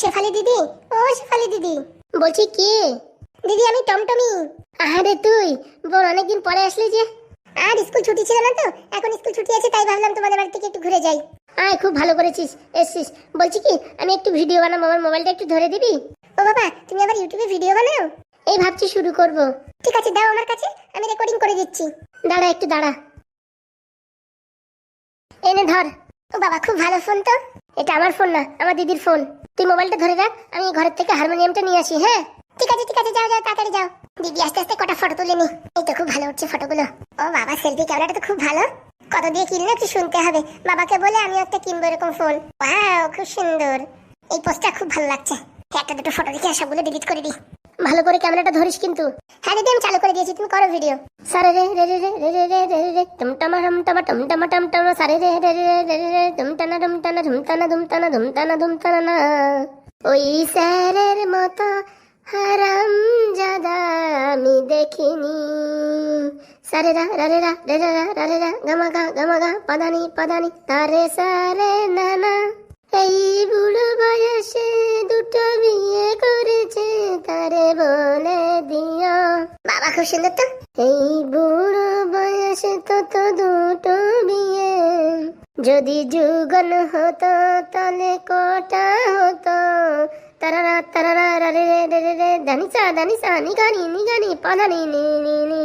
শেফালি দিদি, ও শেফালি দিদি। বলছি কে? দিদি, আমি টমটমি। আরে তুই, বল, অনেকদিন পরে আসলি যে। আর স্কুল ছুটি ছিল না তো, এখন স্কুল ছুটি আছে, তাই ভাবলাম তোমাদের বাড়ি থেকে একটু ঘুরে যাই। আয়, খুব ভালো করেছিস, এসছিস। বলছি কি, আমি একটু ভিডিও বানাবো, আমার মোবাইলটা একটু ধরে দিবি? ও বাবা, তুমি আবার ইউটিউবে ভিডিও বানাও? এই ভাবছি শুরু করব। ঠিক আছে, দাও আমার কাছে, আমি রেকর্ডিং করে দিচ্ছি। দাঁড়া, একটু দাঁড়া। এনে ধর। ও বাবা, খুব ভালো ফোন তো। এটা আমার ফোন না, আমার দিদির ফোন তুই মোবাইলটা ধরে রাখ, আমি ঘরের থেকে হারমোনিয়ামটা নিয়ে আসি হ্যাঁ? ঠিক আছে ঠিক আছে, যাও যাও, তাড়াতাড়ি যাও। দিদি, আস্তে আস্তে কটা ফটো তুলে নি। এই তো খুব ভালো উঠছে ফটোগুলো ও বাবা সেলফি ক্যামেরাটা তো খুব ভালো। কত দিয়ে কিনলে একটু শুনতে হবে? বাবাকে বলে আমি একটা কিনবো এরকম ফোন ওয়াও খুব সুন্দর। এই পোস্টটা খুব ভালো লাগছে। একটা, দুটো ফটো দেখে সবগুলো ডিলিট করে দিই। ভালো করে ক্যামেরাটা ধরিস কিন্তু হ্যাঁ দিদি আমি চালু করে দিয়েছি তুমি করো ভিডিও সারে রে রে রে রে রে রে রে রে রে রে টম টমা টম টমা টম টমা টম টমা সারে রে রে রে রে রে রে ধুম টানা ধুম টানা ধুম টানা ধুম টানা ধুম টানা ধুম টানা না ওই স্যারের মতো হারাম জাদা আমি দেখিনি সারে রা রা রে রা রে রা রা রা রে রা গামা গা গামা গা পাদানি পাদানি তারে সারে নানা এই বুড়ো বয়সে দুটো বিয়ে করেছে, তারে বলে দিও। বাবা, খুব সুন্দর তো। এই বুড়ো বয়সে তো তো দুটো বিয়ে। যদি যুগন হতো, তাহলে কটা হতো? তারারা তারারা রে রে রে রে রে দানিসা দানিসা নিগানি নিগানি পাধানি নি নি নি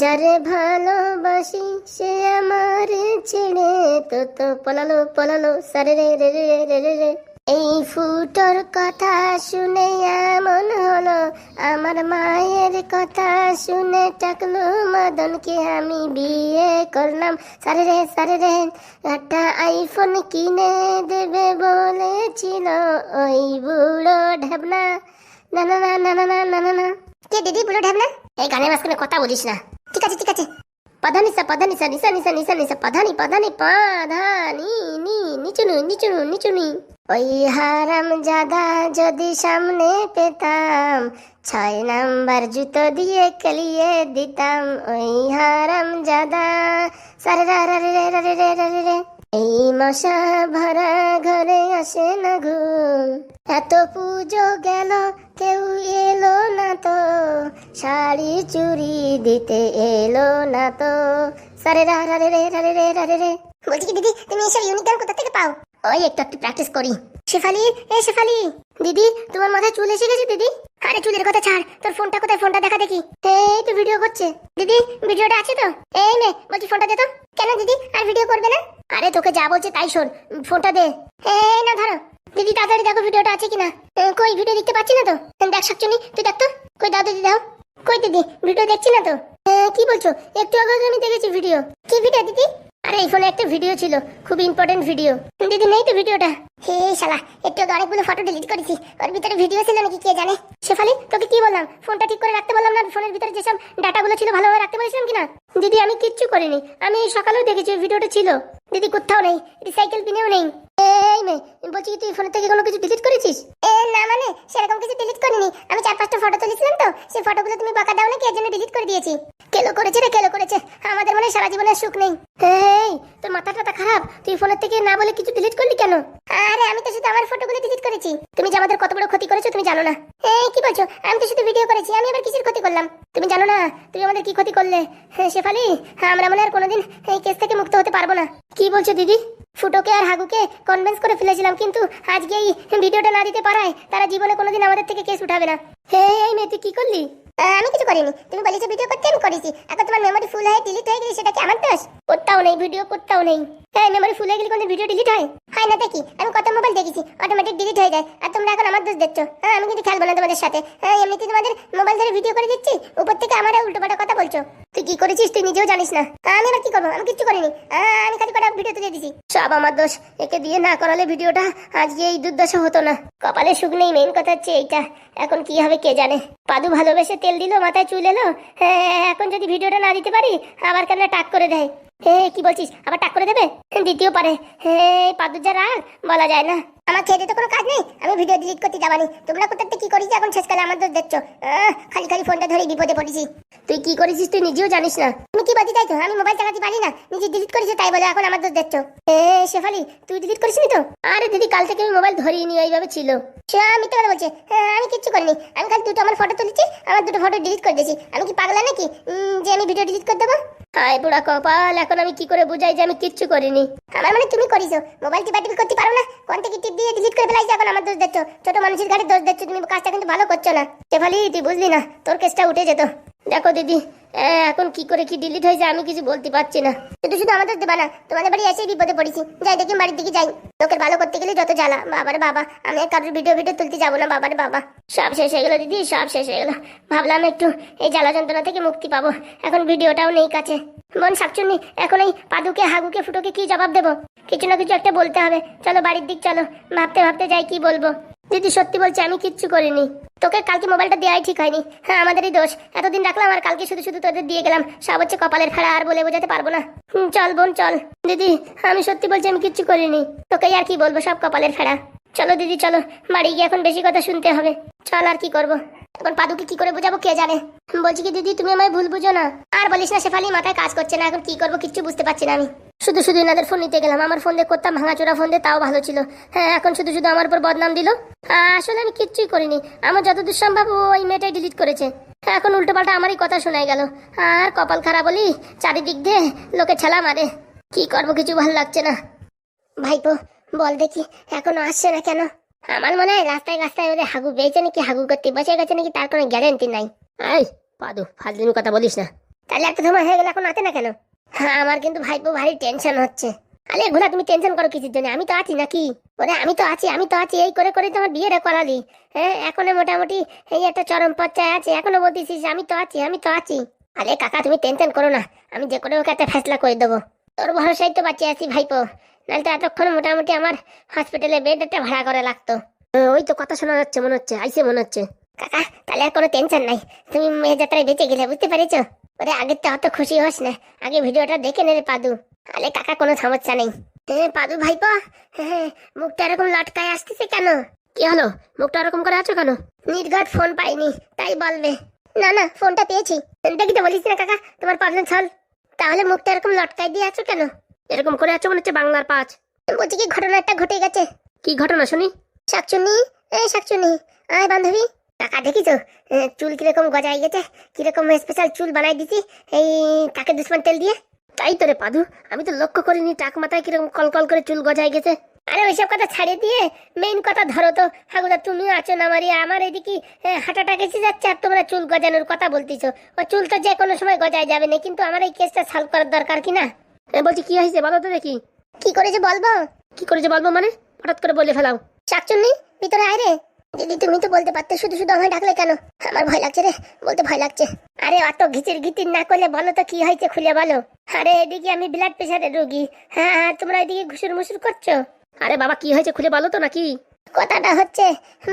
যারে ভালোবাসি সে আমার ছেড়ে তো তো পলালো পলালো সারে রে রে রে রে রে রে এই ফুটোর কথা শুনে এমন হলো, আমার মায়ের কথা শুনে টাকলো মদনকে আমি বিয়ে করলাম। সারে রে সারে রে, একটা আইফোন কিনে দেবে বলেছিল ওই বুড়ো ঢাবনা। না না না না না না না না না। কে, দিদি, বুড়ো ঢাবনা? এই গানের মাঝখানে কথা বলিস না। ঠিক আছে ঠিক আছে। పదనిస పదనిస నిస నిస నిస నిస పదని పదని পাধানি নি নিচুনু নিচুনু নিচুনি ওই হারাম জাদা যদি সামনে পেতাম ছয় নাম্বার জুতো দিয়ে কেলিয়ে দিতাম ওই হারাম জাদা সারে রা রা রে রে রা রে রে রা রে রে এই মশা ভরা ঘরে আসে না ঘুম এত পুজো গেল, কেউ এলো না তো। শাড়ি চুরি দিতে এলো না তো। সারে রা রা, রে রে রে রে, রা বলছি কি দিদি, তুমি এসব ইউনিক কোথা থেকে পাও? ওই একটু একটু প্র্যাকটিস করি। শেফালি, এ শেফালি। দিদি, তোমার মাথায় চুল এসে গেছে দিদি? আরে চুলের কথা ছাড়, তোর ফোনটা কোথায়? ফোনটা দেখা দেখি। এই তো ভিডিও করছে। দিদি ভিডিওটা আছে তো? এই নে, বলছি ফোনটা দে তো। কেন দিদি, আর ভিডিও করবে না? আরে তোকে যা বলছে তাই শোন। ফোনটা দে। এই না, ধরো। দিদি, তাড়াতাড়ি দেখো ভিডিওটা আছে কিনা। কই, ভিডিও দেখতে পাচ্ছি না তো? দেখ শাকচুনি তুই দেখ তো। কই, দাও, দিদি, দাও। কই, দিদি, ভিডিও দেখছি না তো? কি বলছো? একটু আগে আমি দেখেছি ভিডিও। কি ভিডিও, দিদি? আরে, এই ফোনে একটা ভিডিও ছিল। খুব ইম্পর্টেন্ট ভিডিও দিদি, নেই তো ভিডিওটা হে শালা, একটু অনেকগুলো ফটো ডিলিট করেছি। ওর ভিতরে ভিডিও ছিল নাকি কে জানে? শেফালি, তোকে কি বললাম? ফোনটা ঠিক করে রাখতে বললাম না? ফোনের ভিতরে যেসব ডাটাগুলো ছিল ভালোভাবে রাখতে বলেছিলাম কিনা? দিদি, আমি কিচ্ছু করিনি। আমি সকালেও দেখেছি ওই ভিডিওটা ছিল। দিদি, কোথাও নেই। রিসাইকেল পিনেও নেই। এই মেয়ে বলছি কি, তুই ফোনের থেকে কোনো কিছু ডিলিট করেছিস? এ, না মানে সেরকম কিছু ডিলিট করিনি। আমি চার পাঁচটা ফটো তুলেছিলাম তো। সেই ফটোগুলো তুমি বাঁকা দাও নাকি এর জন্য ডিলিট করে দিয়েছি? কেলো করেছে রে কেলো করেছে। আমাদের মনে সারা জীবনের সুখ নেই। এই তোর মাথা টাথা খারাপ? তুই ফোনের থেকে না বলে কিছু ডিলিট করলি কেন? আরে আমি তো শুধু আমার ফটোগুলো ডিলিট করেছি। তুমি যে আমাদের কত বড় ক্ষতি করেছ তুমি জানো না। এই কি বলছো? আমি তো শুধু ভিডিও করেছি আমি আবার কিসের ক্ষতি করলাম? তুমি জানো না তুমি আমাদের কি ক্ষতি করলে? হ্যাঁ, শেফালি আমরা মনে আর কোনোদিন এই কেস থেকে মুক্ত হতে পারব না। কি বলছো দিদি? ফুটোকে আর হাগুকে কনভিন্স করে ফেলেছিলাম কিন্তু আজকে এই ভিডিওটা না দিতে পারায় তারা জীবনে কোনোদিন আমাদের থেকে কেস উঠাবে না। হে এই মেয়ে তুই কি করলি? আমি কিছু করিনি। তুমি বলেছ ভিডিও করতে, আমি করেছি। এখন তোমার মেমোরি ফুল হয়ে ডিলিট হয়ে গেলে সেটা কি আমার দোষ? করতেও নেই ভিডিও করতেও নেই। হ্যাঁ মেমোরি হয়ে গেলে কোনো ভিডিও ডিলিট হয়? হয় না দেখি আমি কত মোবাইল দেখেছি অটোমেটিক ডিলিট হয়ে যায়। আর তোমরা এখন আমার দোষ দেখছ। হ্যাঁ আমি কিন্তু খেলব না তোমাদের সাথে। হ্যাঁ এমনিতে তোমাদের মোবাইল ধরে ভিডিও করে দিচ্ছি। উপর থেকে আমার উল্টো পাল্টা কথা বলছো। তুই কি করেছিস তুই নিজেও জানিস না? আমি এবার কি করব? আমি কিচ্ছু করিনি। আমি খালি কটা ভিডিও তুলে দিছি। সব আমার দোষ। একে দিয়ে না করালে ভিডিওটা আজকে এই দুর্দশা হতো না। কপালে সুখ নেই মেন কথা হচ্ছে এইটা। এখন কি হবে কে জানে? পাদু ভালোবেসে তেল দিল, মাথায় চুল এলো। হ্যাঁ এখন যদি ভিডিওটা না দিতে পারি, আবার কেন টাক করে দেয়। হে কি বলছিস? আবার টাক করে দেবে? দ্বিতীয় পারে। হে পাদুর যা রাগ, বলা যায় না। আমার খেয়ে তো কোনো কাজ নেই? আমি ভিডিও ডিলিট করতে যাবানি। তোমরা কোথাতে কি করেছি? এখন শেষকালে আমার দোষ দেখছ খালি খালি ফোনটা ধরে বিপদে পড়েছি। তুই কি করেছিস তুই নিজেও জানিস না। তুমি কি বলতে চাইছো আমি মোবাইল চালাতে পারি না। নিজে ডিলিট করেছি, তাই বলে এখন আমার দোষ দেখছ শেফালি, তুই ডিলিট করিসনি তো? আরে দিদি, কাল থেকে আমি মোবাইল ধরিয়ে নি এইভাবে ছিল। সে মিথ্যে কথা বলছে। আমি কিচ্ছু করিনি। আমি খালি দুটো আমার ফটো তুলেছি, আমার দুটো ফটো ডিলিট করে দিয়েছি। আমি কি পাগলা নাকি? যে আমি ভিডিও ডিলিট করে দেবো? হায় বুড়া কপাল, এখন আমি কি করে বুঝাই যে আমি কিচ্ছু করিনি? আমার মানে তুমি করিছো। মোবাইল টিপা করতে পারো না? কোন থেকে দিয়ে ডিলিট করে ফেলাইছি এখন আমার দোষ দেখছ ছোট মানুষের গাড়ি দোষ দেখছ তুমি কাজটা কিন্তু ভালো করছ না। শেফালি, তুই বুঝলি না, তোর কেসটা উঠে যেত। দেখো দিদি এখন কি করে কি ডিলিট হয়েছে আমি কিছু বলতে পারছি না। শুধু শুধু আমাদের দেবা না, তোমাদের বাড়ি এসেই বিপদে পড়েছি। যাই, দেখি বাড়ির দিকে যাই। লোকের ভালো করতে গেলে যত জ্বালা, বাবারে বাবা, আমি কারোর ভিডিও ভিডিও তুলতে যাব না, বাবারে বাবা। সব শেষ হয়ে গেলো দিদি, সব শেষ হয়ে গেলো। ভাবলাম একটু এই জ্বালা যন্ত্রণা থেকে মুক্তি পাবো। এখন ভিডিওটাও নেই কাছে। বোন শাকচুন্নি, এখন এই পাদুকে, হাগুকে, ফুটোকে কি জবাব দেবো? কিছু না কিছু একটা বলতে হবে। চলো বাড়ির দিক চলো। ভাবতে ভাবতে যাই, কি বলব? দিদি সত্যি বলছি আমি কিচ্ছু করিনি। তোকে কালকে মোবাইলটা দেওয়াই ঠিক হয়নি। হ্যাঁ আমাদেরই দোষ। এতদিন রাখলাম আর কালকে শুধু শুধু তোদের দিয়ে গেলাম। সব হচ্ছে কপালের ফেড়া আর বলে বোঝাতে পারব না। হুম, চল বোন চল। দিদি আমি সত্যি বলছি আমি কিচ্ছু করিনি। তোকে আর কি বলব সব কপালের ফেড়া চলো দিদি চলো। বাড়ি গিয়ে এখন বেশি কথা শুনতে হবে। চল আর কি করব। এখন পাদুকে কি করে বোঝাবো কে জানে? বলছি কি দিদি তুমি আমায় ভুল বুঝো না। আর বলিস না শেফালি মাথায় কাজ করছে না এখন কি করব কিচ্ছু বুঝতে পারছি না আমি। শুধু শুধু এনাদের ফোন নিতে গেলাম। আমার ফোন দিয়ে করতাম ভাঙাচোরা ফোন দিয়ে তাও ভালো ছিল। হ্যাঁ এখন শুধু শুধু আমার উপর বদনাম দিল। আসলে আমি কিচ্ছুই করিনি। আমার যতদূর সম্ভব ওই মেয়েটাই ডিলিট করেছে। এখন উল্টো পাল্টা আমারই কথা শোনাই গেল। আর কপাল খারাপ বলি চারিদিক দিয়ে লোকে ঠেলা মারে। কি করব, কিছু ভালো লাগছে না। ভাইপো, বল দেখি, এখনও আসছে না কেন? আমার মনে হয় রাস্তায় রাস্তায় ওদের হাগু বেয়েছে নাকি, হাগু করতে বসে গেছে নাকি, তার কোনো গ্যারেন্টি নাই। এই, পাদু ফাজলিমি কথা বলিস না। তাহলে একটা সময় হয়ে গেল এখন আসে না কেন? হ্যাঁ আমার কিন্তু ভাইপো ভারী টেনশন হচ্ছে। আরে ঘোলা তুমি টেনশন করো কিছুর জন্য? আমি তো আছি নাকি? ওরে, আমি তো আছি, আমি তো আছি। এই করে করে তোমার বিয়েটা করালি। হ্যাঁ এখনও মোটামুটি এই একটা চরম পর্যায়ে আছে। এখনও বলতেছিস, আমি তো আছি, আমি তো আছি। আরে কাকা, তুমি টেনশন করো না। আমি যে করে ওকে একটা ফেসলা করে দেবো। তোর ভরসাই তো বাঁচিয়ে আছি ভাইপো। নাহলে তো এতক্ষণ মোটামুটি আমার হসপিটালে বেড একটা ভাড়া করে লাগতো। ওই তো কথা শোনা যাচ্ছে, মনে হচ্ছে, আইসে মনে হচ্ছে। কাকা, তাহলে আর কোনো টেনশন নাই। তুমি মেয়ে যাত্রায় বেঁচে গেলে, বুঝতে পেরেছ? ওরে, আগের তো অত খুশি হস না। আগে ভিডিওটা দেখে নে রে পাদু। আরে, কাকা, কোনো সমস্যা নেই। হ্যাঁ পাদু ভাইপো হ্যাঁ মুখটা এরকম লটকায় আসতেছে কেন? কি হলো? মুখটা এরকম করে আছো কেন? নির্ঘাত ফোন পাইনি, তাই বলবে। না না, ফোনটা পেয়েছি। দেখি তো বলিস না, কাকা, তোমার প্রবলেম সলভ তাহলে মুখটা এরকম লটকায় দিয়ে আছো কেন? এরকম করে আছো মনে হচ্ছে বাংলার পাঁচ। বলছি কি ঘটনা একটা ঘটে গেছে? কি ঘটনা, শুনি? শাকচুনি এই শাকচুনি। আয়, বান্ধবী। টাকা দেখি তো চুল কীরকম গজাই গেছে? কীরকম স্পেশাল চুল বানাই দিছি? এই তাকে দুশ্মন তেল দিয়ে? তাই তো রে পাদু আমি তো লক্ষ্য করিনি টাক মাথায় কীরকম কল কল করে চুল গজাই গেছে। আরে ওইসব কথা ছাড়িয়ে দিয়ে মেইন কথা ধরো তো। হাগুদা তুমি আছো না মারিয়া আমার এদিকে হাঁটাটা গেছে যাচ্ছে আর তোমরা চুল গজানোর কথা বলতেছো। ও চুল তো যে কোনো সময় গজায় যাবে না কিন্তু আমার এই কেসটা সলভ করার দরকার কি না? এ বলছি কি হয়েছে বলো তো দেখি। কি করে যে বলব? কি করে যে বলব মানে? হঠাৎ করে বলে ফেলাও। শাকচুন্নি ভিতরে আয় রে। দিদি তুমি তো বলতে পারতে শুধু শুধু আমায় ডাকলে কেন? আমার ভয় লাগছে রে বলতে ভয় লাগছে। আরে অত ঘিচির ঘিচির না করলে বলো তো কি হয়েছে খুলে বলো। আরে এদিকে আমি ব্লাড প্রেশারের রোগী। হ্যাঁ আর তোমরা এদিকে ঘুষুর মুসুর করছ? আরে বাবা কি হয়েছে খুলে বলো তো নাকি? কথাটা হচ্ছে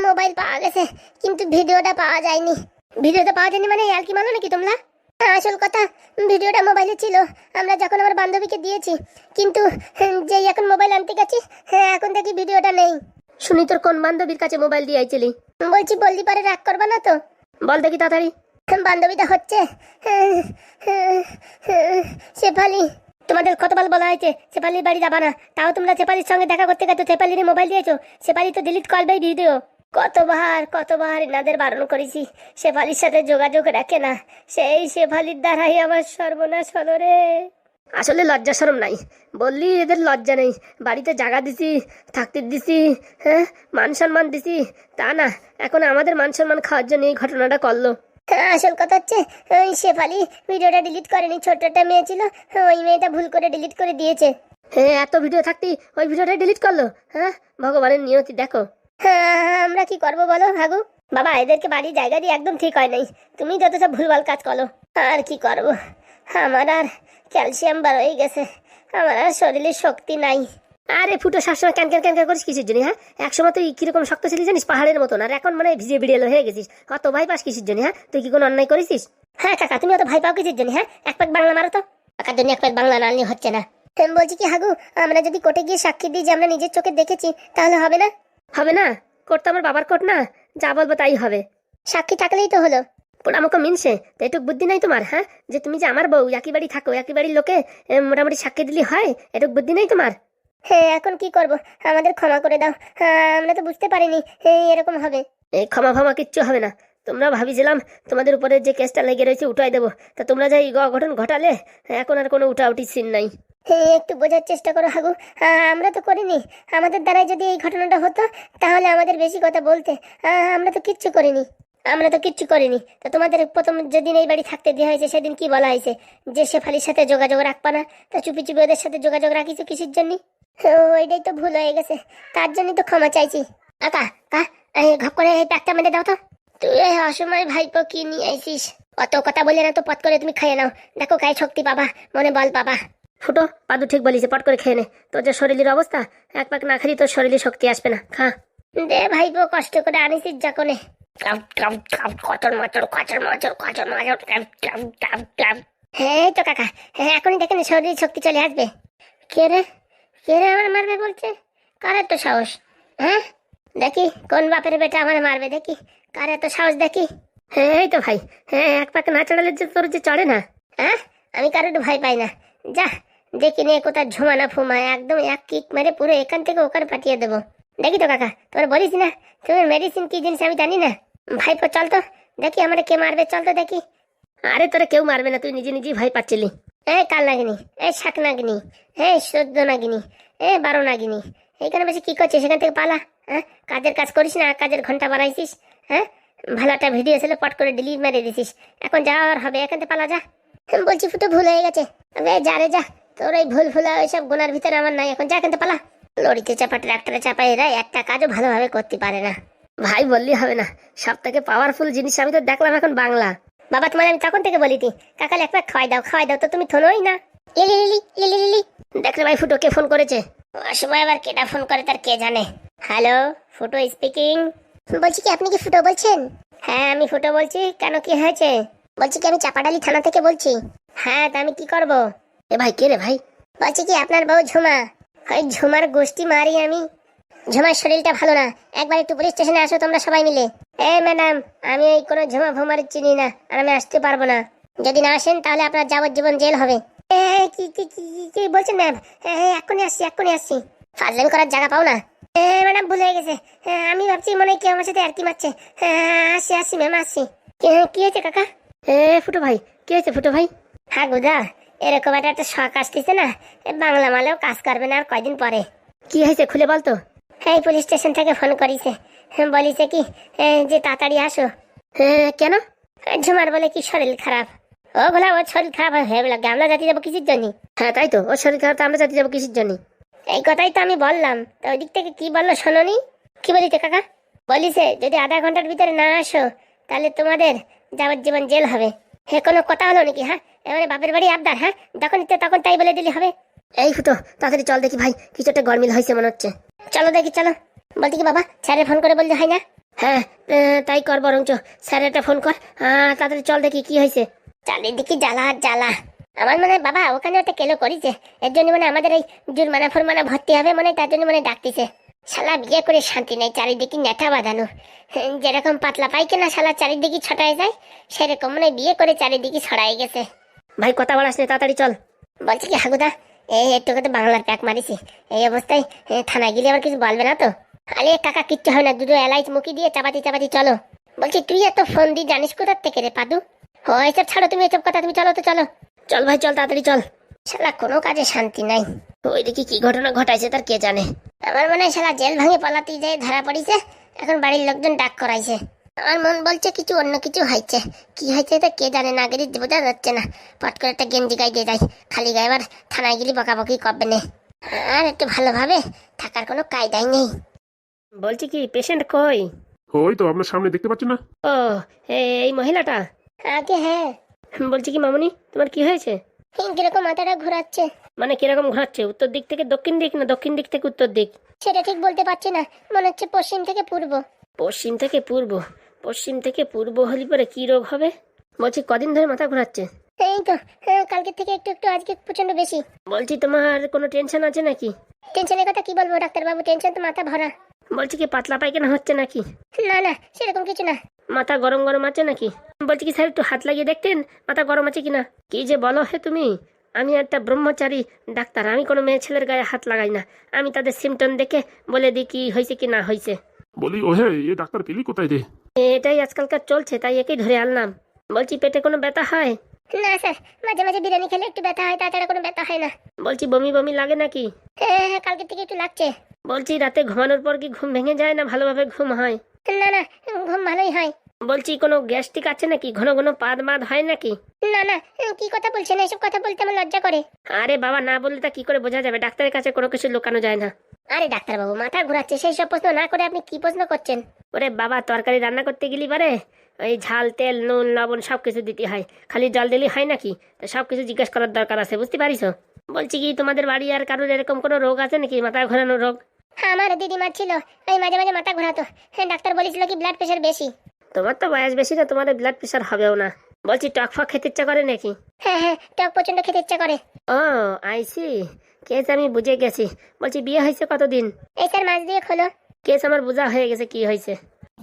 মোবাইল পাওয়া গেছে কিন্তু ভিডিওটা পাওয়া যায়নি। ভিডিওটা পাওয়া যায়নি মানে আর কি মানো নাকি তোমরা? হ্যাঁ, আসল কথা ভিডিওটা মোবাইলে ছিল। আমরা যখন আমার বান্ধবীকে দিয়েছি কিন্তু যেই এখন মোবাইল আনতে গেছি হ্যাঁ এখন দেখি ভিডিওটা নেই। শুনি তোর কোন বান্ধবীর কাছে মোবাইল দিয়ে আইছিলি? বলছি বললি পারে রাগ করবা না তো। বল দেখি তাড়াতাড়ি। বান্ধবীটা হচ্ছে। শেফালি। তোমাদের কতবার বলা হয়েছে শেফালির বাড়ি যাবা না। তাও তোমরা শেফালির সঙ্গে দেখা করতে গেছো শেফালির মোবাইল দিয়েছ। শেফালি তো ডিলিট করবে ভিডিও কতবার কতবার এনাদের বারণ করেছি। শেফালির সাথে যোগাযোগ রাখে না। সেই শেফালির দ্বারাই আমার সর্বনাশ হলো রে। আসলে লজ্জা শরম নাই। বললি এদের লজ্জা নেই। বাড়িতে জায়গা দিছি থাকতে দিছি হ্যাঁ? মান সম্মান দিছি। তা না এখন আমাদের মান সম্মান খাওয়ার জন্য এই ঘটনাটা করল। হ্যাঁ, আসল কথা হচ্ছে ওই শেফালি ভিডিওটা ডিলিট করেনি ছোট্ট একটা মেয়ে ছিল ওই মেয়েটা ভুল করে ডিলিট করে দিয়েছে। হ্যাঁ এত ভিডিও থাকতেই ওই ভিডিওটা ডিলিট করল হ্যাঁ? ভগবানের নিয়তি দেখো। হ্যাঁ, আমরা কি করব বলো ভাগু? বাবা এদেরকে বাড়ি জায়গা দিয়ে একদম ঠিক হয় নাই। তুমি যত সব ভুলভাল কাজ করো আর কি করব? আমার আর ক্যালসিয়াম বার হয়ে গেছে। আমার আর শরীরে শক্তি নাই। আরে ফুটো সবসময় ক্যান ক্যান ক্যান ক্যান করিস কিসের জন্য হ্যাঁ? একসময় তুই কীরকম শক্ত ছিলি জানিস? পাহাড়ের মতন। আর এখন মানে ভিজে বিড়েলো হয়ে গেছিস। কত ভাই পাস কিসের জন্য হ্যাঁ? তুই কি কোনো অন্যায় করেছিস? হ্যাঁ কাকা তুমি অত ভাই পাও কিছুর জন্য হ্যাঁ? এক প্যাক বাংলা মারো তো। কাকার জন্য এক প্যাক বাংলা না নিয়ে হচ্ছে না। আমি বলছি কি হাগু আমরা যদি কোর্টে গিয়ে সাক্ষী দিই যে আমরা নিজের চোখে দেখেছি তাহলে হবে না? হবে না? কোর্ট তো আমার বাবার কোর্ট না। যা বলব তাই হবে। সাক্ষী থাকলেই তো হলো। আমাকে মিনছে তো এটুক বুদ্ধি নাই তোমার হ্যাঁ? যে তুমি যে আমার বউ একই বাড়ি থাকো একই বাড়ির লোকে মোটামুটি সাক্ষী দিলি হয়? এটুক বুদ্ধি নাই তোমার? হ্যাঁ এখন কি করব? আমাদের ক্ষমা করে দাও। হ্যাঁ, আমরা তো বুঝতে পারিনি। এরকম হবে। এই ক্ষমা ফমা কিচ্ছু হবে না। তোমরা ভাবিছিলাম তোমাদের উপরে যে কেসটা লেগে রয়েছে উঠাই দেবো। তা তোমরা যে এই অঘটন ঘটালে এখন আর কোনো উঠাউটি সিন নাই। একটু বোঝার চেষ্টা করো হাগু। আহ, আমরা তো করিনি। আমাদের দ্বারাই যদি এই ঘটনাটা হতো তাহলে আমাদের বেশি কথা বলতে। আমরা তো কিচ্ছু করিনি। আমরা তো কিচ্ছু করিনি। তা তোমাদের প্রথম যেদিন এই বাড়ি থাকতে দেওয়া হয়েছে, সেদিন কি বলা হয়েছে? যে শেফালির সাথে যোগাযোগ রাখবা না, তা চুপি চুপি ওদের সাথে যোগাযোগ রাখিছো কিসের জন্য? ওইটাই তো ভুল হয়ে গেছে। তার জন্যই তো ক্ষমা চাইছি। আকা কা ঘপ করে এই প্যাকটা মেরে দাও তো। তুই এই অসময় ভাইপো কি নিয়ে আইছিস অত কথা বলে না তো পট করে তুমি খেয়ে নাও। দেখো গায়ে শক্তি পাবা, মনে বল পাবা। ফুটো পাদু ঠিক বলিছে, পট করে খেয়ে নে। তোর যে শরীরের অবস্থা, এক পাক না খালি তোর শরীরে শক্তি আসবে না। খা। দে ভাইপো, কষ্ট করে আনিছিস যা যখনে কচর মাচর কচর মাচর কচর মাচর হ্যাঁ তো কাকা হ্যাঁ এখনই দেখেন শরীরে শক্তি চলে আসবে। কে রে? কে রে আমার মারবে বলছে? কার এত সাহস? হ্যাঁ? দেখি, কোন বাপের বেটা আমার মারবে দেখি। কার এত সাহস দেখি? হ্যাঁ এই তো ভাই। হ্যাঁ এক পাকে না চড়ালে যে তোর যে চড়ে না। হ্যাঁ? আমি কারোর ভয় পাই না। যা, দেখি নিয়ে কোথাও ঝুমানা ফুমায় একদম এক কিক মেরে পুরো এখান থেকে ওখানে পাঠিয়ে দেবো। দেখি তো কাকা, তোর বলিস না? তোমার মেডিসিন কি জিনিস আমি জানি না। ভাইপো চল তো দেখি আমার কে মারবে চল তো দেখি। আরে তোরে কেউ মারবে না তুই নিজে নিজেই ভয় পাচ্ছিলি। এই কাল নাগিনি এই শাক নাগিনি এই সদ্য নাগিনি এ বারো নাগিনি এইখানে বেশি কি করছিস সেখান থেকে পালা হ্যাঁ? কাজের কাজ করিস না কাজের ঘণ্টা বাড়াইছিস হ্যাঁ? ভালো একটা ভিডিও ছিল পট করে ডিলিট মেরে দিছিস এখন যাওয়ার হবে এখান থেকে পালা যা। বলছি ফুটো ভুল হয়ে গেছে। আবে যা রে যা। তোর এই ভুল ভুলা ওইসব গোনার ভিতরে আমার নাই এখন যা এখান থেকে পালা। লড়িতে চাপা ট্রাক্টরে চাপা এরা একটা কাজও ভালোভাবে করতে পারে না। ভাই বললি হবে না। সব থেকে পাওয়ারফুল জিনিস আমি তো দেখলাম এখন বাংলা। বাবা তোমার আমি তখন থেকে বলি তি কাকালে এক প্যাক খাওয়াই দাও খাওয়াই দাও তো তুমি থনোই না। লিলি লিলি লিলি লিলি দেখলে ভাই ফুটো কে ফোন করেছে? সময় আবার কেটা ফোন করে তার কে জানে। হ্যালো ফুটো স্পিকিং বলছি কি আপনি কি ফুটো বলছেন? হ্যাঁ আমি ফুটো বলছি। কেন কি হয়েছে? বলছি কি আমি চাপাডালি থানা থেকে বলছি? হ্যাঁ তা আমি কি করব? এ ভাই কে রে ভাই? বলছি কি আপনার বউ ঝুমা। ওই ঝুমার গোষ্ঠী মারি আমি। ঝুমার শরীরটা ভালো না। একবার একটু পুলিশ স্টেশনে আসো তোমরা সবাই মিলে। এ ম্যাডাম আমি ওই কোনো ঝুমা ফুমার চিনি না আর আমি আসতে পারব না। যদি না আসেন তাহলে আপনার যাবজ্জীবন জেল হবে। কি কি কি কি- বলছেন ম্যাম? এক্ষুনি আসছি এক্ষুনি আসছি। ফাজলামি করার জায়গা পাও না? ম্যাডাম ভুলে গেছে। এ, আমি ভাবছি মনে হয় কেউ আমার সাথে আর কি মারছে হ্যাঁ আসছি আসছি ম্যাম আসছি। কি হয়েছে কাকা? এ ফুটো ভাই কি হয়েছে ফুটো ভাই? হ্যাঁ গুদা এরকম একটা একটা শখ আসতেছে না? বাংলা মালেও কাজ করবে না আর কয়দিন পরে। কি হয়েছে খুলে বলতো? এই পুলিশ স্টেশন থেকে ফোন করিছে। হ্যাঁ, বলিছে কি যে তাড়াতাড়ি আসো। হ্যাঁ, কেন? ঝুমার বলে কি শরীর খারাপ। ও বলা ওর শরীর খারাপ হয়ে গেল আমরা যাতে যাব কিসের জন্য? হ্যাঁ তাই তো ওর শরীর খারাপ তো আমরা যাতে যাব কিসের জন্য? এই কথাই তো আমি বললাম। তো ওই দিক থেকে কি বলল শোনোনি? কি বলিতে কাকা? বলিছে যদি আধা ঘণ্টার ভিতরে না আসো তাহলে তোমাদের যাবজ্জীবন জেল হবে। হে কোনো কথা হলো নাকি হ্যাঁ? এবারে বাপের বাড়ি আবদার হ্যাঁ? যখন ইচ্ছে তখন তাই বলে দিলে হবে। এই ফুটো তাড়াতাড়ি চল দেখি ভাই কিছু একটা গরমিল হয়েছে মনে হচ্ছে। চলো দেখি চলো। বলতে কি বাবা স্যারের ফোন করে বললে হয় না? হ্যাঁ তাই কর বরঞ্চ। স্যারের একটা ফোন কর। তাড়াতাড়ি চল দেখি কি হয়েছে। চারিদিকে জ্বালা জ্বালা। আমার মনে হয় বাবা ওখানে একটা কেলো করিছে। এর জন্য মানে আমাদের এই জুরমানা ফরমানা ভর্তি হবে মানে তার জন্য মানে ডাকতেছে। শালা বিয়ে করে শান্তি নেই চারিদিকে নেঠা বাঁধানো। হ্যাঁ, যেরকম পাতলা পাইকে না শালা চারিদিকে ছটায় যায় সেরকম মানে বিয়ে করে চারিদিকে ছড়াই গেছে। ভাই কথা বলাস না তাড়াতাড়ি চল। বলছি কি হাগুদা এই একটু তো বাংলার প্যাক মারিছি। এই অবস্থায় থানায় গেলে আবার কিছু বলবে না তো? আরে, কাকা, কিচ্ছু হয় না, দুটো এলাইচ মুখি দিয়ে চাপাতি চাপাতি চলো। বলছি, তুই এত ফোন দিয়ে জানিস কোথার থেকে রে, পাদু? ও, এসব ছাড়ো, তুমি এসব কথা, তুমি চলো তো, চলো। চল ভাই, চল তাড়াতাড়ি, চল। শালা, কোনো কাজে শান্তি নাই। ওইদিকে কি ঘটনা ঘটাইছে, তার কে জানে? আমার মনে হয় শালা জেল ভাঙে পালাতে যায়, ধরা পড়িছে। এখন বাড়ির লোকজন ডাক করাইছে। আমার মন বলছে কিছু অন্য কিছু হয়েছে। কি হয়েছে তা কে জানে না গেলে বোঝা যাচ্ছে না। পট করে একটা গেঞ্জি গায়ে দিয়ে যায় খালি গায়ে এবার থানায় গেলে বকাবকি করবে না। আর একটু ভালোভাবে থাকার কোনো কায়দাই নেই। বলছি কি পেশেন্ট কই? ওই তো আপনার সামনে দেখতে পাচ্ছেন না? ও এই মহিলাটা? আগে হ্যাঁ। বলছি কি মামুনি তোমার কি হয়েছে? কীরকম মাথাটা ঘোরাচ্ছে? মানে কীরকম ঘোরাচ্ছে? উত্তর দিক থেকে দক্ষিণ দিক না দক্ষিণ দিক থেকে উত্তর দিক? সেটা ঠিক বলতে পারছি না। মনে হচ্ছে পশ্চিম থেকে পূর্ব। পশ্চিম থেকে পূর্ব। পশ্চিম থেকে পূর্ব হলে পরে কি রোগ হবে? বলছি কদিন ধরে মাথা ঘোরাচ্ছে? এই তো হ্যাঁ, কালকের থেকে একটু একটু আজকে প্রচণ্ড বেশি। বলছি তোমার কোনো টেনশন আছে নাকি? টেনশনের কথা কি বলব ডাক্তারবাবু? টেনশন তো মাথা ভরা। বলছি কি পাতলা পায়খানা হচ্ছে নাকি? না না সেরকম কিছু না। মাথা গরম গরম আছে নাকি? বলছি কি স্যার একটু হাত লাগিয়ে দেখতেন মাথা গরম আছে কিনা? কি যে বলো হে তুমি? আমি একটা ব্রহ্মচারী ডাক্তার আমি কোনো মেয়ে ছেলের গায়ে হাত লাগাই না। আমি তাদের সিমটম দেখে বলে দিই কি হয়েছে কি না হয়েছে। বলি ও হে এ ডাক্তার পেলি কোথায় রে? এটাই আজকালকার চলছে তাই একেই ধরে আনলাম। বলছি পেটে কোনো ব্যথা হয়? না স্যার মাঝে মাঝে বিরিয়ানি খেলে একটু ব্যথা হয় তাছাড়া কোনো ব্যথা হয় না। বলছি বমি বমি লাগে নাকি? হ্যাঁ হ্যাঁ কালকে থেকে একটু লাগছে। বলছি রাতে ঘুমানোর পর কি ঘুম ভেঙে যায় না ভালোভাবে ঘুম হয়? না না ঘুম ভালোই হয়। বলছি কোনো গ্যাস্ট্রিক আছে নাকি? ঘন ঘন পাদ মাদ হয় নাকি? না না কি কথা বলছেন? এসব কথা বলতে আমার লজ্জা করে। আরে বাবা না বললে তা কি করে বোঝা যাবে? ডাক্তারের কাছে কোনো কিছু লুকানো যায় না। আরে ডাক্তারবাবু মাথা ঘোরাচ্ছে সেই সব প্রশ্ন না করে আপনি কি প্রশ্ন করছেন? ওরে বাবা তরকারি রান্না করতে গেলি পারে ওই ঝাল তেল নুন লবণ সব কিছু দিতে হয়। খালি জল দিলে হয় নাকি? তো সব কিছু জিজ্ঞেস করার দরকার আছে বুঝতে পারিস? বলছি কি তোমাদের বাড়ি আর কারোর এরকম কোনো রোগ আছে নাকি? মাথা ঘোরানো রোগ? আমার দিদিমার ছিল ওই মাঝে মাঝে মাথা ঘোরাতো। হ্যাঁ ডাক্তার বলেছিল কি ব্লাড প্রেশার বেশি। তোমার তো বয়স বেশি না তোমার ব্লাড প্রেশার হবেও না। বলছি টক ফক খেতে ইচ্ছা করে নাকি? হ্যাঁ হ্যাঁ টক প্রচণ্ড খেতে ইচ্ছা করে। ও আইসি কেস আমি বুঝে গেছি। বলছি বিয়ে হয়েছে কতদিন? এই স্যার মাছ দিয়ে খোলো কেস আমার বোঝা হয়ে গেছে কি হয়েছে।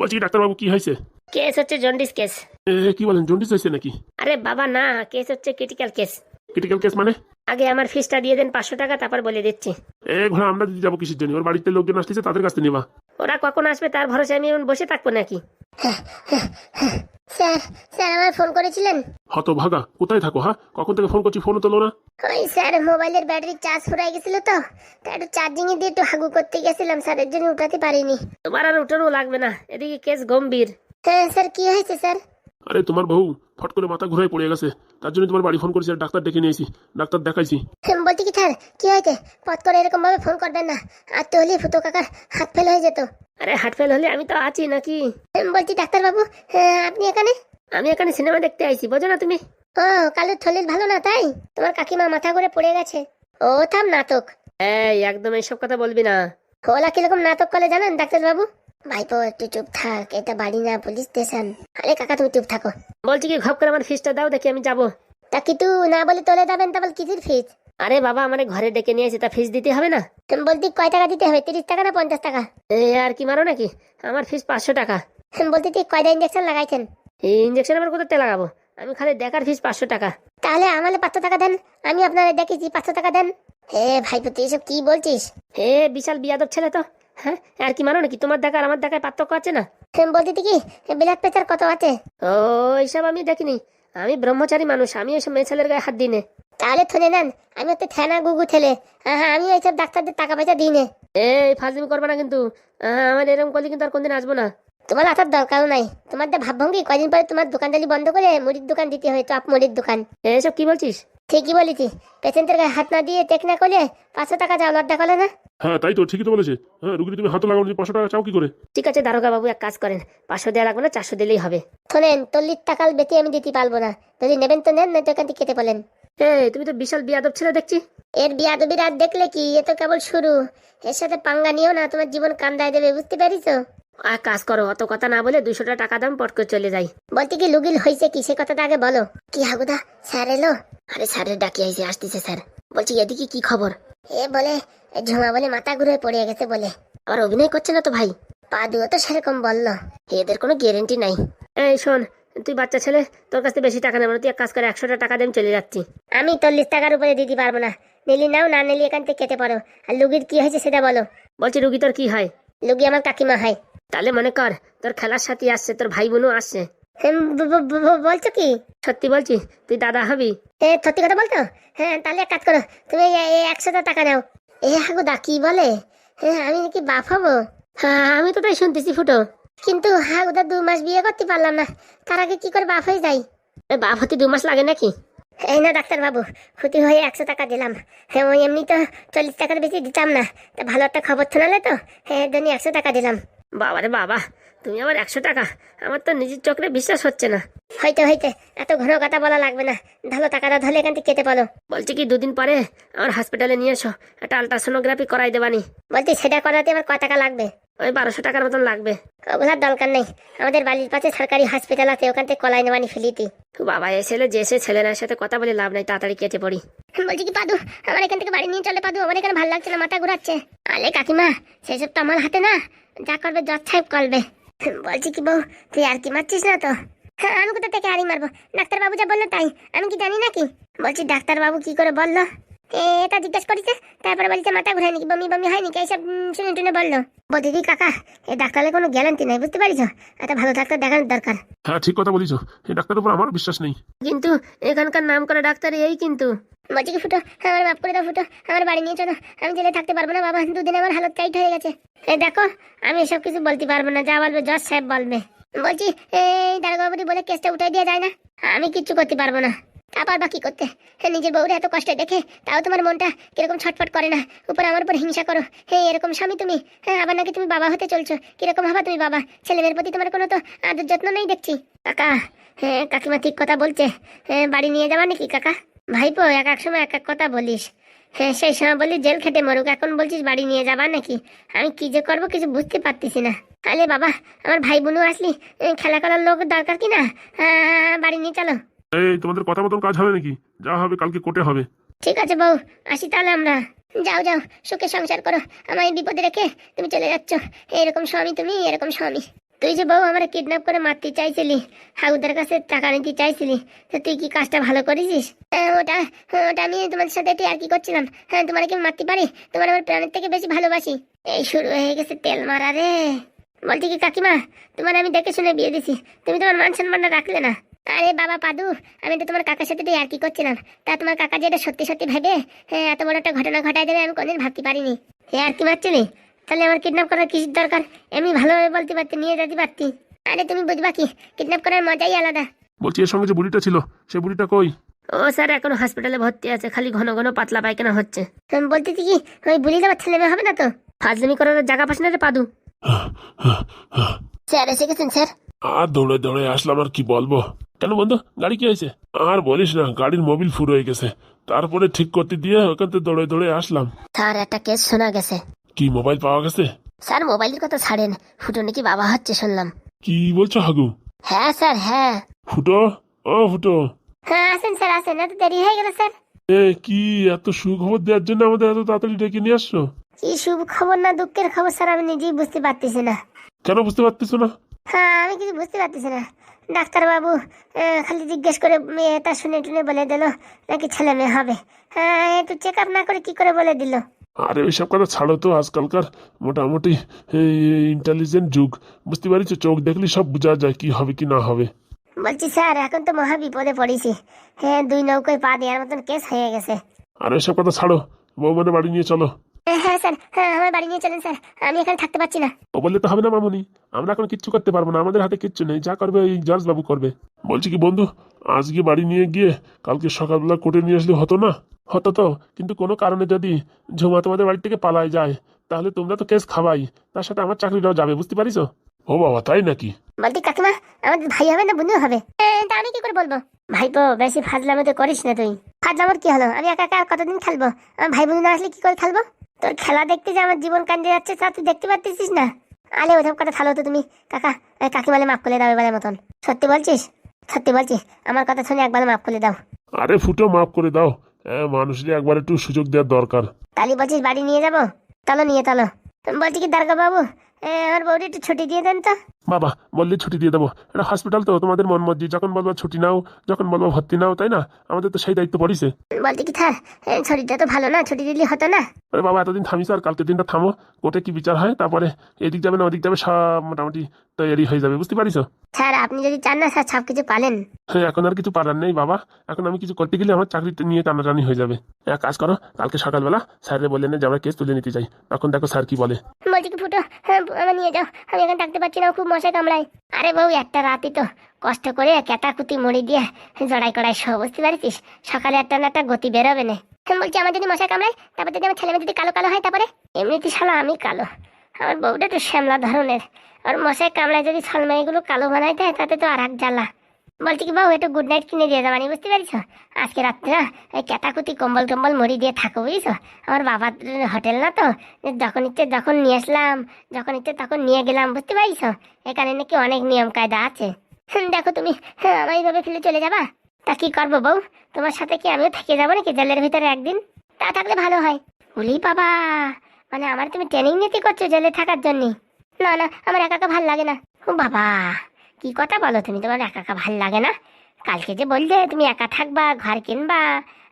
বলছি ডাক্তারবাবু কি হয়েছে? কেস হচ্ছে জন্ডিস কেস। এ কি বলেন জন্ডিস হয়েছে নাকি? আরে বাবা না কেস হচ্ছে ক্রিটিক্যাল কেস ক্রিটিক্যাল কেস মানে? আগে আমার ফিসটা দিয়ে দেন পাঁচশো টাকা তারপর বলে দিচ্ছি। এ ঘোড়া আমরা দিতে যাব কিসের জন্য? ওর বাড়িতে লোকজন আসতেছে তাদের কাছ নেবা। ওরা কখন আসবে তার ভরসা আমি এখন বসে থাকব নাকি? স্যার স্যার আমার ফোন করেছিলেন? হত ভাগা কোথায় থাকো হ্যাঁ? কখন থেকে ফোন করছি ফোনও তোলো না। ওই স্যার মোবাইলের ব্যাটারি চার্জ ফুরাই গেছিল তো তাই একটু চার্জিং দিয়ে একটু হাগু করতে গেছিলাম স্যারের জন্য উঠাতে পারিনি। তোমার আর উঠানো লাগবে না এদিকে কেস গম্ভীর। হ্যাঁ স্যার কি হয়েছে স্যার? আরে তোমার বউ ফট করে মাথা ঘুরাই পড়ে গেছে তার জন্য তোমার বাড়ি ফোন করেছি আর ডাক্তার ডেকে নিয়েছি ডাক্তার দেখাইছি। স্যার কি হয়েছে? পথ করে এরকম ভাবে ফোন করবেন না। আর তো হলে ফুটো কাকার হাত ফেল হয়ে যেত। আরে হাত ফেল হলে আমি তো আছি নাকি? বলছি ডাক্তার বাবু হ্যাঁ, আপনি এখানে? আমি এখানে সিনেমা দেখতে আইছি বোঝো না তুমি? ও কালুর থলির ভালো না তাই? তোমার কাকিমা মাথা করে পড়ে গেছে। ও থাম নাটক। এই একদম এইসব কথা বলবি না। ওলা কীরকম নাটক করে জানেন ডাক্তার বাবু ভাইপো একটু চুপ থাক এটা বাড়ি না পুলিশ স্টেশন আরে কাকা তুমি চুপ থাকো। বলছি কি ঘপ করে আমার ফিসটা দাও দেখি আমি যাব। তা কি কিন্তু না বলে তোলে যাবেন তা বল কিসির ফিস আরে বাবা আমার ঘরে ডেকে নিয়ে এসে তা ফিস দিতে হবে না? তুমি বলতি কয় টাকা দিতে হবে? তিরিশ টাকা না পঞ্চাশ টাকা? এ আর কি মারো নাকি? আমার ফিস পাঁচশো টাকা। বলতে তুই কয়টা ইঞ্জেকশন লাগাইছেন? এই ইঞ্জেকশন আমার কোথাতে লাগাবো? আমি খালি দেখার ফিস পাঁচশো টাকা। তাহলে আমালে পাঁচশো টাকা দেন আমি আপনার দেখেছি পাঁচশো টাকা দেন। হে ভাইপো তুই এসব কি বলছিস? হে বিশাল বিয়াদব ছেলে তো। হ্যাঁ আর কি মানো নাকি? তোমার দেখা আর আমার দেখায় পার্থক্য আছে না? বলতে কি ব্লাড প্রেশার কত আছে? ও এইসব আমি দেখিনি। আমি ব্রহ্মচারী মানুষ আমি এসব মেয়ে ছেলের গায়ে হাত দিই নে। তাহলে থনে নেন আমি হচ্ছে থেনা গুগু ছেলে হ্যাঁ হ্যাঁ আমি এইসব ডাক্তারদের টাকা পয়সা দিই নে। এই ফাজলিমি করবে না কিন্তু। হ্যাঁ আমার এরকম করলে কিন্তু আর কোনদিন আসব না। তোমার আসার দরকারও নাই। তোমার তো ভাবভঙ্গি কদিন পরে তোমার দোকান দোকানদারি বন্ধ করে মুড়ির দোকান দিতে হয় চপ মুড়ির দোকান। এসব কি বলছিস? ঠিকই বলেছি। পেশেন্টের গায়ে হাত না দিয়ে টেক না করলে পাঁচশো টাকা যাও লড্ডা করলে না? হ্যাঁ তাই তো ঠিকই তো বলেছে। হ্যাঁ রুগী তুমি হাত লাগানো পাঁচশো টাকা চাও কি করে? ঠিক আছে দারোগা বাবু এক কাজ করেন। পাঁচশো দেওয়া লাগবে না চারশো দিলেই হবে। শোনেন চল্লিশ টাকার বেশি আমি দিতে পারব না। যদি নেবেন তো নেন না তো এখান থেকে কেটে বলেন এই তুমি তো বিশাল বিয়াদব ছেলে দেখছি। এর বিয়াদবির আর দেখলে কি? এ তো কেবল শুরু। এর সাথে পাঙ্গা নিও না তোমার জীবন কান্দায় দেবে বুঝতে পারিস আর কাজ করো অত কথা না বলে দুশোটা টাকা দাম পট করে চলে যাই। বলতে কি লুগিল হয়েছে কি? সে কথাটা আগে বলো। কি হাগুদা? স্যার এলো? আরে স্যারের ডাকি আইসে আসতেছে স্যার। বলছি এদিকে কি খবর? এ বলে ঝুমা বলে মাথা ঘুরে পড়ে গেছে বলে। আবার অভিনয় করছে না তো ভাই? পা দুও তো সেরকম বলল। এদের কোনো গ্যারেন্টি নাই। এই শোন তুই বাচ্চা ছেলে তোর কাছে বেশি টাকা নেব না তুই এক কাজ করে একশোটা টাকা দিয়ে চলে যাচ্ছি। আমি চল্লিশ টাকার উপরে দিতে পারব না। নিলি নাও না নিলি এখান থেকে কেটে পারো আর লুগির কি হয়েছে সেটা বলো। বলছি রুগী তোর কি হয়? লুগি আমার কাকিমা হয়। তাহলে মনে কর তোর খেলার সাথী আসছে তোর ভাই বোনও আসছে ব- বলছো কি? সত্যি বলছি তুই দাদা হবি? এ সত্যি কথা বলতো? হ্যাঁ তাহলে এক কাজ করো তুমি একশোটা টাকা নাও। এ হাগুদা কি বলে? হ্যাঁ আমি নাকি বাপ হব? হ্যাঁ আমি তো তাই শুনতেছি ফুটো। কিন্তু হ্যাঁ ওদের দু মাস বিয়ে করতে পারলাম না। তার আগে কি করে বাপ হয়ে যাই বাপ হতে দু মাস লাগে নাকি? এই না ডাক্তার বাবু ক্ষতি হয়ে একশো টাকা দিলাম। হ্যাঁ ওই এমনি তো চল্লিশ টাকার বেশি দিতাম না। তা ভালো একটা খবর শোনালে তো? হ্যাঁ জন্য একশো টাকা দিলাম। বাবা রে বাবা তুমি আবার একশো টাকা আমার তো নিজের চোখে বিশ্বাস হচ্ছে না। হইতে হইতে এত ঘন কথা বলা লাগবে না। ভালো টাকাটা ধরে এখান থেকে কেটে পালো বলছি কি দুদিন পরে আমার হসপিটালে নিয়ে এসো একটা আলট্রাসোনোগ্রাফি করাই দেবানি। বলছি সেটা করাতে আমার কয় টাকা লাগবে? ওই বারোশো টাকার মতন লাগবে। ওগুলার দরকার নেই। আমাদের বাড়ির পাশে সরকারি হসপিটাল আছে ওখান থেকে কলাই নেওয়ানি ফেলিতি বাবা এসেলে যে সে ছেলের সাথে কথা বলে লাভ নাই তাড়াতাড়ি কেটে পড়ি। বলছি কি পাদু আমার এখান থেকে বাড়ি নিয়ে চলে পাদু আমার এখানে ভালো লাগছে না মাথা ঘুরাচ্ছে। আলে কাকিমা সেসব তো আমার হাতে না। যা করবে জজ সাহেব করবে। বলছি কি বউ তুই আর কি মারছিস না তো? হ্যাঁ আমি কোথা থেকে আড়ি মারবো? ডাক্তারবাবু যা বলল তাই আমি কি জানি নাকি? বলছি ডাক্তারবাবু কি করে বলল? এটা জিজ্ঞেস করেছে তারপরে বলছে মাথা ঘুরে নাকি? বমি বমি হয় নাকি এইসব শুনে টুনে বলল বৌদিদি কাকা এই ডাক্তারের কোনো গ্যারান্টি নাই বুঝতে একটা ভালো ডাক্তার দেখানোর দরকার। হ্যাঁ ঠিক কথা বলিস এই ডাক্তারের উপর আমার বিশ্বাস নেই। কিন্তু এখানকার নাম করা ডাক্তার এই কিন্তু। বলছি কি ফুটো আমার মাফ করে দাও ফুটো আমার বাড়ি নিয়ে চলো আমি জেলে থাকতে পারব না বাবা দুদিন আমার হালত টাইট হয়ে গেছে। এই দেখো আমি এসব কিছু বলতে পারব না যা বলবে জজ সাহেব বলবে। বলছি এই দারোগাবুদি বলে কেসটা উঠাই দেওয়া যায় না আমি কিচ্ছু করতে পারব না। তা পারবা কি করতে? হ্যাঁ, নিজের বউরে এত কষ্ট দেখে তাও তোমার মনটা কীরকম ছটফট করে না? উপর আমার উপর হিংসা করো। হ্যাঁ এরকম স্বামী তুমি? হ্যাঁ আবার নাকি তুমি বাবা হতে চলছো? কীরকম হবা তুমি বাবা? ছেলে মেয়ের প্রতি তোমার কোনো তো আদর যত্ন নেই দেখছি। কাকা হ্যাঁ কাকিমা ঠিক কথা বলছে। হ্যাঁ বাড়ি নিয়ে যাবা নাকি কাকা? ভাইপো এক এক সময় এক এক কথা বলিস। হ্যাঁ সেই সময় বলি জেল খেটে মরুক এখন বলছিস বাড়ি নিয়ে যাবা নাকি? আমি কি যে করব কিছু বুঝতে পারতেছি না। আরে বাবা আমার ভাই বোনও আসলি খেলা করার লোক দরকার কি না আহ, বাড়ি নিয়ে চলো। এই তোমাদের কথা মতন কাজ হবে নাকি? যা হবে কালকে কোর্টে হবে। ঠিক আছে বউ আসি তাহলে আমরা। যাও যাও সুখে সংসার করো। আমায় বিপদে রেখে তুমি চলে যাচ্ছ। এরকম স্বামী তুমি এরকম স্বামী। তুই যে বউ আমার কিডন্যাপ করে মারতে চাইছিলি হাউদার কাছে টাকা নিতে চাইছিলি তো তুই কি কাজটা ভালো করেছিস? হ্যাঁ, ওটা ওটা আমি তোমার সাথে একটু আর কি করছিলাম। হ্যাঁ তোমার কি মারতে পারি? তোমার আমার প্রাণের থেকে বেশি ভালোবাসি। এই শুরু হয়ে গেছে তেল মারা রে। বলছি কি কাকিমা তোমার আমি দেখে শুনে বিয়ে দিছি। তুমি তোমার মান সম্মানটা রাখলে না। আরে বাবা পাদু আমি তো তোমার কাকার সাথে আর কি করছিলাম। তা তোমার কাকা যেটা সত্যি সত্যি ভেবে হ্যাঁ এত বড় একটা ঘটনা ঘটায় দেবে আমি কোনদিন ভাবতে পারিনি। হ্যাঁ আর কি মারছিলি তাহলে আমার কিডন্যাপ করার কিসের দরকার? এমনি ভালোভাবে বলতে পারতি নিয়ে যেতে পারতি। আরে তুমি বুঝবা কি কিডন্যাপ করার মজাই আলাদা। বলছি এর সঙ্গে যে বুড়িটা ছিল সেই বুড়িটা কই? ও স্যার এখন হসপিটালে ভর্তি আছে খালি ঘন ঘন পাতলা পায়খানা হচ্ছে। আমি বলতেছি কি ওই বুলি যাবার ছেলে হবে না তো? ফাজলামি করার জায়গা পাস না রে পাদু। স্যার এসে গেছেন স্যার। আর দৌড়ে দৌড়ে আসলাম আর কি বলব? কেন বন্ধু গাড়ি কি হয়েছে? আর বলিস না গাড়ির মোবিল ফুর হয়ে গেছে। তারপরে ঠিক করতে দিয়ে ওখান থেকে দৌড়ে দৌড়ে আসলাম। স্যার একটা কেস শোনা গেছে। কি মোবাইল পাওয়া গেছে? স্যার মোবাইলের কথা ছাড়েন। ফুটো নাকি বাবা হচ্ছে শুনলাম। কি বলছো হাগু? হ্যাঁ স্যার হ্যাঁ। ফুটো? ও ফুটো। হ্যাঁ আসেন স্যার আসেন। এত দেরি হয়ে গেল স্যার। এ কি এত সুখবর দেওয়ার জন্য আমাদের এত তাড়াতাড়ি ডেকে নিয়ে আসছো? কি শুভ খবর না দুঃখের খবর স্যার আমি নিজেই বুঝতে পারতেছি না। কেন বুঝতে পারতেছো না? হ্যাঁ আমি কিছু বুঝতে পারতেছি না। ডাক্তারবাবু খালি জিজ্ঞেস করে মেয়েটা শুনে টুনে বলে দিল নাকি ছেলে মেয়ে হবে। হ্যাঁ একটু চেক আপ না করে কি করে বলে দিল? আরে ওইসব কথা ছাড়ো তো আজকালকার মোটামুটি ইন্টেলিজেন্ট যুগ। বুঝতে পারিস চোখ দেখলে সব বোঝা যায় কি হবে কি না হবে। বলছি স্যার এখন তো মহা বিপদে পড়েছি। হ্যাঁ দুই নৌকায় পা দেওয়ার মতন কেস হয়ে গেছে। আর ওইসব কথা ছাড়ো বউ মানে বাড়ি নিয়ে চলো। হ্যাঁ, স্যার। হ্যাঁ আমার বাড়ি নিয়ে চলেন স্যার। আমি এখানে থাকতে পারছি না। ও বললে তো হবে না মামুনি। আমরা এখন কিচ্ছু করতে পারব না আমাদের হাতে কিচ্ছু নেই। যা করবে এই জজ বাবু করবে। বলছি কি বন্ধু আজকে বাড়ি নিয়ে গিয়ে কালকে সকালবেলা কোর্টে নিয়ে আসলে হতো না? হতো তো কিন্তু কোনো কারণে যদি ঝুমা তোমাদের বাড়ি থেকে পালায় যায় তাহলে তোমরা তো কেস খাওয়াই তার সাথে আমার চাকরিটাও যাবে বুঝতে পারিস? ও বাবা তাই নাকি? বলতি কাকিমা আমাদের ভাই হবে না বন্ধু হবে? তা আমি কি করে বলব? ভাইপো বেশি ফাজলামো তো করিস না তুই। ফাজলামোর কি হলো? আমি একা একা কতদিন খেলব? আমার ভাই বোন না আসলে কি করে খেলব? তোর খেলা দেখতে যে আমার জীবন কান্দে যাচ্ছে তা তুই দেখতে পারতেছিস না? আলে ওসব কথা ভালো হতো তুমি। কাকা কাকি কাকিমালে মাফ করে দাও এবারের মতন। সত্যি বলছিস? সত্যি বলছিস? আমার কথা শুনে একবার মাফ করে দাও। আরে ফুটো মাফ করে দাও। হ্যাঁ মানুষের একবার একটু সুযোগ দেওয়ার দরকার। তালি বলছিস বাড়ি নিয়ে যাব? তাহলে নিয়ে তালো বলছি কি দারগা বাবু আমার বউটি একটু ছুটি দিয়ে দেন তো। বাবা বললে ছুটি দিয়ে দেবো। এটা হসপিটাল তো তোমাদের মন মর্জি। যখন বলব ছুটি নাও যখন বলব ভর্তি নাও তাই না? আমাদের তো সেই দায়িত্ব পড়িছে। বলছি কি এ, শরীরটা তো ভালো না ছুটি দিলে হতো না। আরে বাবা এতদিন থামিস আর কালকে দিনটা থামো। কোর্টে কি বিচার হয়? তারপরে এদিক যাবে না ওদিক যাবে সব মোটামুটি তৈরি হয়ে যাবে। বুঝতে পারিস স্যার আপনি যদি চান না স্যার সব কিছু পালেন হ্যাঁ এখন আর কিছু পারার নেই বাবা। এখন আমি কিছু করতে গেলে আমার চাকরিটা নিয়ে টানাটানি হয়ে যাবে। এক কাজ করো কালকে সকালবেলা স্যারে বললেন যে আমরা কেস তুলে নিতে চাই। তখন দেখো স্যার কি বলে। বলছি কি ফুটো হ্যাঁ আমার নিয়ে যাও। আমি এখন থাকতে পারছি না খুব মশা কামড়ায়। আরে বউ, একটা রাতই তো। কষ্ট করে কেতা কুতি মুড়ি দিয়ে জড়াই কড়াই সব বুঝতে পারছিস? সকালে একটা না একটা গতি বেরোবে না। বলছি আমার যদি মশা কামড়ায়, তারপর যদি আমার ছেলে যদি কালো কালো হয় তারপরে? এমনিতে শালা আমি কালো। আমার বউটা তো শ্যামলা ধরনের। আর মশাই কামড়ায় যদি ছলমাইগুলো কালো বানাই দেয়, তাতে তো আর এক জ্বালা। বলছি কি বাবু একটু গুড নাইট কিনে দিয়ে যাবানি বুঝতে পারছ? আজকে রাত্রে না এই কেতাকুতি কম্বল টম্বল মুড়ি দিয়ে থাকো বুঝছ? আমার বাবার হোটেল না তো যখন ইচ্ছে যখন নিয়ে আসলাম যখন ইচ্ছে তখন নিয়ে গেলাম বুঝতে পারছ? এখানে নাকি অনেক নিয়ম কায়দা আছে দেখো তুমি হ্যাঁ, আমার এইভাবে ফেলে চলে যাবা? তা কি করব বউ? তোমার সাথে কি আমিও থেকে যাব নাকি জেলের ভিতরে একদিন? তা থাকলে ভালো হয়। বলি বাবা মানে আমার তুমি ট্রেনিং নিতে করছ জেলে থাকার জন্য? না না আমার একা একা ভালো লাগে না। ও বাবা। কি কথা বলো তুমি? তোমার একা একা ভালো লাগে না? কালকে যে বললে তুমি একা থাকবা, ঘর কিনবা,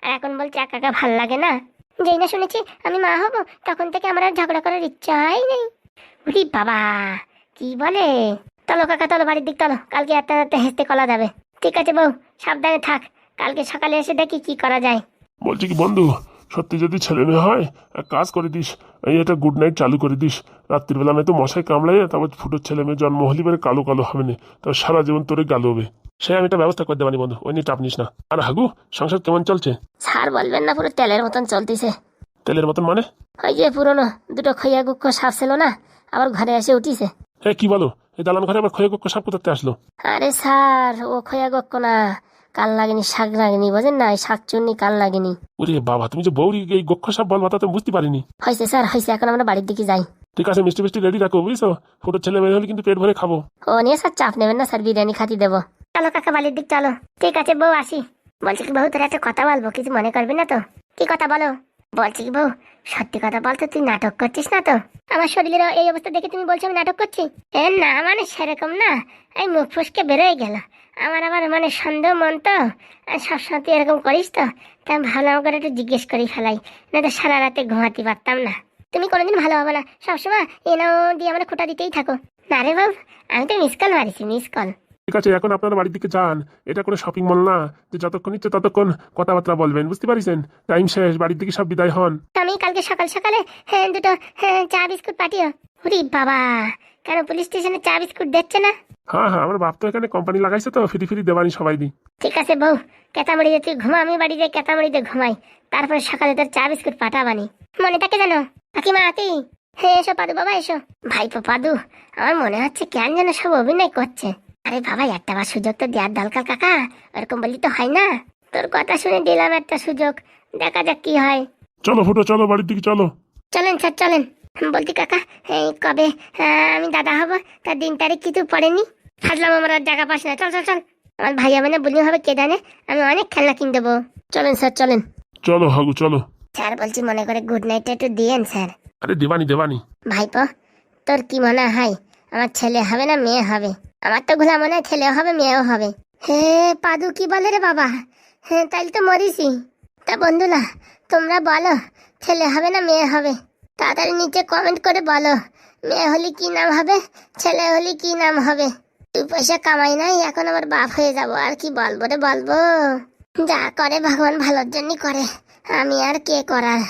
আর এখন বলছে একা একা ভালো লাগে না। যেই না শুনেছি আমি মা হব, তখন থেকে আমার আর ঝগড়া করার ইচ্ছাই নেই। উরি বাবা, কি বলে? চলো কাকা চলো বাড়ির দিক চলো কালকে একটা রাতে হেসতে কলা যাবে। ঠিক আছে বউ, সাবধানে থাক। কালকে সকালে এসে দেখি কি করা যায়। বলছি কি বন্ধু সত্যি যদি ছেলে মেয়ে হয় এক কাজ করে দিস এই একটা গুড নাইট চালু করে দিস। রাত্রিবেলা নয়তো মশাই কামড়াই তারপর ফুটোর ছেলে মেয়ে জন্ম হলি মানে কালো কালো হবে না তারপর সারা জীবন তোরে গালো হবে। সে আমি একটা ব্যবস্থা করে দেবানি বন্ধু ওই নিয়ে চাপ নিস না। আর হাগু সংসার কেমন চলছে? ছাড় বলবেন না পুরো তেলের মতন চলতেছে। তেলের মতন মানে? ওই যে পুরনো দুটো খইয়া গুক্ষ সাপ ছিল না আবার ঘরে এসে উঠিছে। হ্যাঁ কি বলো? এই দালান ঘরে আবার খয়ে কক্ষ সাপ কোথাতে আসলো? আরে স্যার ও খইয়া গক্ষ না। কাল লাগেনি শাক লাগেনি বোঝেন না? এই শাক চুন্নি কাল লাগেনি ওরে বাবা তুমি যে বৌরি এই গক্ষ সাপ বলবা তা তো বুঝতে পারিনি। হয়েছে স্যার হয়েছে এখন আমরা বাড়ির দিকে যাই। ঠিক আছে মিষ্টি মিষ্টি রেডি রাখো বুঝছ? ফুটোর ছেলে মেয়ে হলে কিন্তু পেট ভরে খাব। ও নিয়ে স্যার চাপ নেবেন না স্যার বিরিয়ানি খাতি দেবো। চলো কাকা বাড়ির দিক চলো। ঠিক আছে বউ আসি। বলছি কি বউ তোর একটা কথা বলব কিছু মনে করবি না তো? কি কথা বলো? বলছি কি বউ সত্যি কথা বলতো তুই নাটক করছিস না তো? আমার শরীরের এই অবস্থা দেখে তুমি বলছো আমি নাটক করছি? এ না মানে সেরকম না। এই মুখ ফুসকে বেরোয় গেল। আমার আবার মানে সন্দেহ মন তো? সবসময় তুই এরকম করিস তো? তাই ভাবলাম করে একটু জিজ্ঞেস করি ফেলাই না তো সারা রাতে ঘুমাতে পারতাম না। তুমি কোনোদিন ভালো হবে না। সবসময় এনাও দিয়ে আমরা খোটা দিতেই থাকো। না রে বাবু আমি তো মিস কল মারিছি মিস কল ঠিক আছে এখন আপনারা বাড়ির দিকে যান। এটা কোনো শপিং মল না। যে যতক্ষণ ইচ্ছে ততক্ষণ কথাবার্তা বলবেন বুঝতে পারিছেন? টাইম শেষ বাড়ির দিকে সব বিদায় হন। আমি কালকে সকাল সকালে হ্যাঁ দুটো হ্যাঁ, চা বিস্কুট পাঠিও। উরি বাবা! কেন পুলিশ স্টেশনে চা বিস্কুট দিচ্ছে না? হ্যাঁ হ্যাঁ আমার বাপ তো এখানে কোম্পানি লাগাইছে তো ফিরি ফিরি দেবানি সবাই দি। ঠিক আছে বউ কেতামড়িতে তুই ঘুমা আমি বাড়ি বাড়িতে কেতামড়িতে ঘুমাই। তারপরে সকালে তোর চা বিস্কুট পাঠাবানি। মনে থাকে জানো? কাকিমা আতি হ্যাঁ এসো পাদু বাবা এসো। ভাইপো পাদু আমার মনে হচ্ছে কেন যেন সব অভিনয় করছে। আরে বাবা একটা বার সুযোগ তো দেওয়ার দরকার কাকা। এরকম বললি তো হয় না। তোর কথা শুনে দিলাম একটা সুযোগ। দেখা যাক কি হয়। চলো ফুটো চলো বাড়ির দিকে চলো। চলেন স্যার চলেন। বলছি কাকা এই কবে আমি দাদা হব? তার দিন তারিখ কিছু পড়েনি? থাকলাম আমার আর জায়গা পাস না। চল চল চল। আমার ভাই হবে না বলি হবে কে জানে? আমি অনেক খেলনা কিনে দেবো। চলেন স্যার চলেন। চলো হাগু চলো। স্যার বলছি মনে করে গুড নাইট একটু দিয়েন স্যার। আরে দেবানি দেবানি। ভাইপো তোর কি মনে হয়? আমার ছেলে হবে না মেয়ে হবে? আমার তো ঘোলা মনে হয় ছেলেও হবে মেয়েও হবে। হে পাদু কি বলে রে বাবা? হ্যাঁ তাইলে তো মরিসি তা বন্ধুরা তোমরা বলো ছেলে হবে না মেয়ে হবে? তাড়াতাড়ি নিচে কমেন্ট করে বলো, মেয়ে হলে কি নাম হবে, ছেলে হলে কি নাম হবে? দুই পয়সা কামাই নাই, এখন আমার বাপ হয়ে যাব, আর কি বলব রে বলব? যা করে ভগবান ভালোর জন্যই করে, আমি আর কে করার?